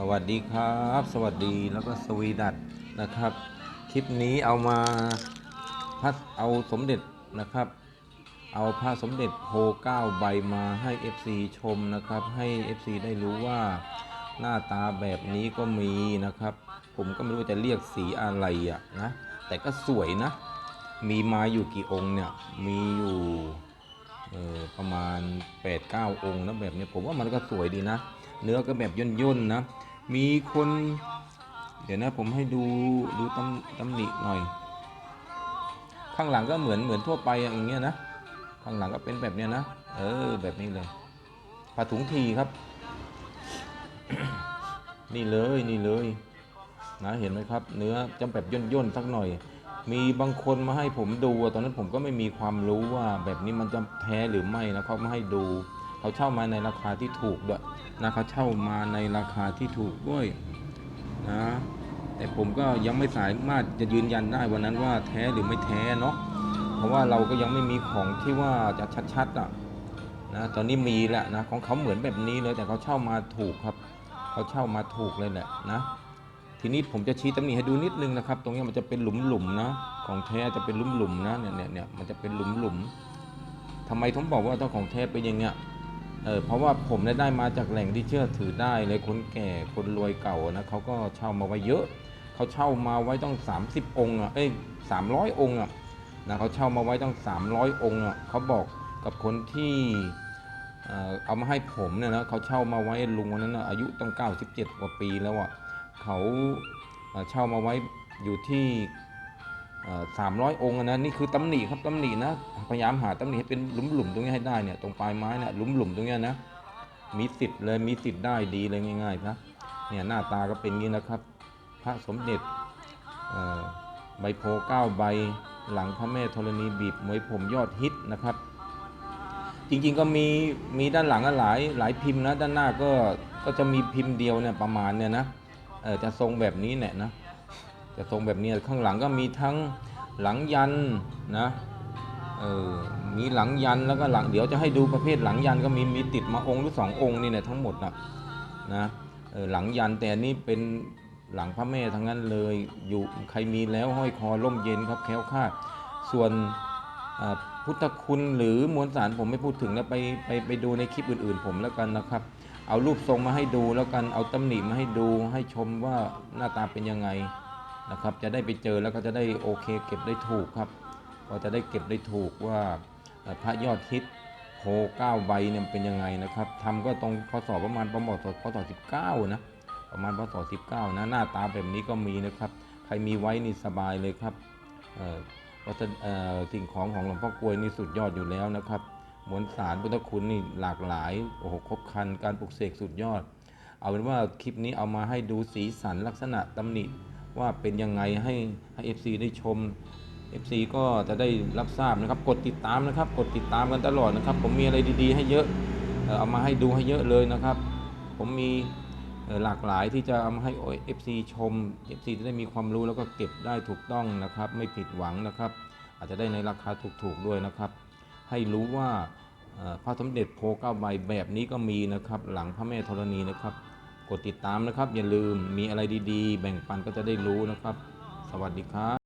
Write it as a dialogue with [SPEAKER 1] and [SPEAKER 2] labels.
[SPEAKER 1] สวัสดีครับ สวัสดีแล้วก็สวีดัตนะครับ คลิปนี้เอามาพัดเอาสมเด็จนะครับ เอาพระสมเด็จโพเก้าใบมาให้ FC ชมนะครับ ให้ FC ได้รู้ว่าหน้าตาแบบนี้ก็มีนะครับ ผมก็ไม่รู้จะเรียกสีอะไรอะนะ แต่ก็สวยนะ มีมาอยู่กี่องค์เนี่ย มีอยู่ประมาณ 8-9 องค์นะแบบนี้ผมว่ามันก็สวยดีนะ เนื้อก็แบบย่นๆนะ มีคน เดี๋ยวนะผมให้ดูดูตำตำหนิหน่อย ข้างหลังก็เหมือนเหมือนทั่วไปอย่างเงี้ยนะ ข้างหลังก็เป็นแบบเนี้ยนะ เออ แบบนี้เลยผ้าถุงทีครับ นี่เลยนี่เลยนะเห็นไหมครับ เนื้อจะแบบย่นๆสักหน่อย มีบางคนมาให้ผมดู ตอนนั้นผมก็ไม่มีความรู้ว่าแบบนี้มันจะแท้หรือไม่นะเขามาให้ดู เขาเช่ามาในราคาที่ถูกด้วยนะเขาเช่ามาในราคาที่ถูกด้วยนะแต่ผมก็ยังไม่สามารถจะยืนยันได้วันนั้นว่าแท้หรือไม่แท้เนาะเพราะว่าเราก็ยังไม่มีของที่ว่าจะชัดๆอะนะตอนนี้มีแหละนะของเขาเหมือนแบบนี้เลยแต่เขาเช่ามาถูกครับเขาเช่ามาถูกเลยแหละนะทีนี้ผมจะชี้ตำหนิให้ดูนิดนึงนะครับ ตรงนี้มันจะเป็นหลุมๆนะของแท้จะเป็นหลุมๆนะเนี่ยเนี่ยเนี่ยมันจะเป็นหลุมๆทำไมผมบอกว่าต้องของแท้เป็นอย่างเงี้ย เออเพราะว่าผมได้ได้มาจากแหล่งที่เชื่อถือได้เลยคนแก่คนรวยเก่านะเขาก็เช่ามาไว้เยอะเขาเช่ามาไว้ต้อง 30 องค์อะเอ้ยสามร้อยองค์อะนะเขาเช่ามาไว้ต้อง 300 องค์อะเขาบอกกับคนที่เอามาให้ผมเนี่ยนะเขาเช่ามาไว้ลุงคนนั้นนะอายุตั้ง 97 กว่าปีแล้วอะเขาเช่ามาไว้อยู่ที่ สามร้อยองค์นะนี่คือตำหนิครับตำหนินะพยายามหาตำหนิให้เป็นหลุมๆตรงนี้ให้ได้เนี่ยตรงปลายไม้เนี่ยหลุมๆตรงนี้นะมีสิทธิ์เลยมีสิทธิ์ได้ดีเลยง่ายๆนะเนี่ยหน้าตาก็เป็นงี้นะครับ พระสมเด็จใบโพเก้าใบหลังพระแม่ธรณีบีบมวยผมยอดฮิตนะครับ จริงๆก็มีมีด้านหลังหลายหลายพิมพ์นะด้านหน้าก็ก็จะมีพิมพ์เดียวเนี่ยประมาณเนี่ยนะจะทรงแบบนี้เนี่ยนะ จะทรงแบบนี้ข้างหลังก็มีทั้งหลังยันนะเออมีหลังยันแล้วก็หลังเดี๋ยวจะให้ดูประเภทหลังยันก็มีมีติดมาองค์หรือสององค์นี่เนี่ยทั้งหมดนะนะออหลังยันแต่อันนี่เป็นหลังพระแม่ทั้งนั้นเลยอยู่ใครมีแล้วห้อยคอร่มเย็นครับแค้วคาดส่วนอ่าพุทธคุณหรือมวลสารผมไม่พูดถึงนะไปไปไปดูในคลิปอื่น ๆ ผมแล้วกันนะครับ เอารูปทรงมาให้ดูแล้วกันเอาตำหนิมาให้ดูให้ชมว่าหน้าตาเป็นยังไง นะครับ จะได้ไปเจอแล้วก็จะได้โอเคเก็บได้ถูกครับก็จะได้เก็บได้ถูกว่าพระยอดฮิตโพเก้าใบเนี่ยเป็นยังไงนะครับทำก็ตรงพศประมาณประมาณพศสิบเก้านะประมาณพศสิบเก้านะหน้าตาแบบนี้ก็มีนะครับใครมีไว้นี่สบายเลยครับวัตถุสิ่งของของหลวงพ่อกลวยนี่สุดยอดอยู่แล้วนะครับมวลสารพุทธคุณนี่หลากหลายโอ้โหครบครันการปลุกเสกสุดยอด เอาเป็นว่าคลิปนี้เอามาให้ดูสีสันลักษณะตำหนิ ว่าเป็นยังไงให้ให้ FC ได้ชม FC ก็จะได้รับทราบนะครับกดติดตามนะครับ กดติดตามกันตลอดนะครับ ผมมีอะไรดีๆ ให้เยอะเอามาให้ดูให้เยอะเลยนะครับ ผมมีหลากหลายที่จะเอามาให้ FC ชม FC จะได้มีความรู้แล้วก็เก็บได้ถูกต้องนะครับ ไม่ผิดหวังนะครับ อาจจะได้ในราคาถูกๆด้วยนะครับ ให้รู้ว่าพระสมเด็จโพเก้าใบแบบนี้ก็มีนะครับ หลังพระแม่ธรณีนะครับ กดติดตามนะครับ อย่าลืมมีอะไรดีๆ แบ่งปันก็จะได้รู้นะครับ สวัสดีครับ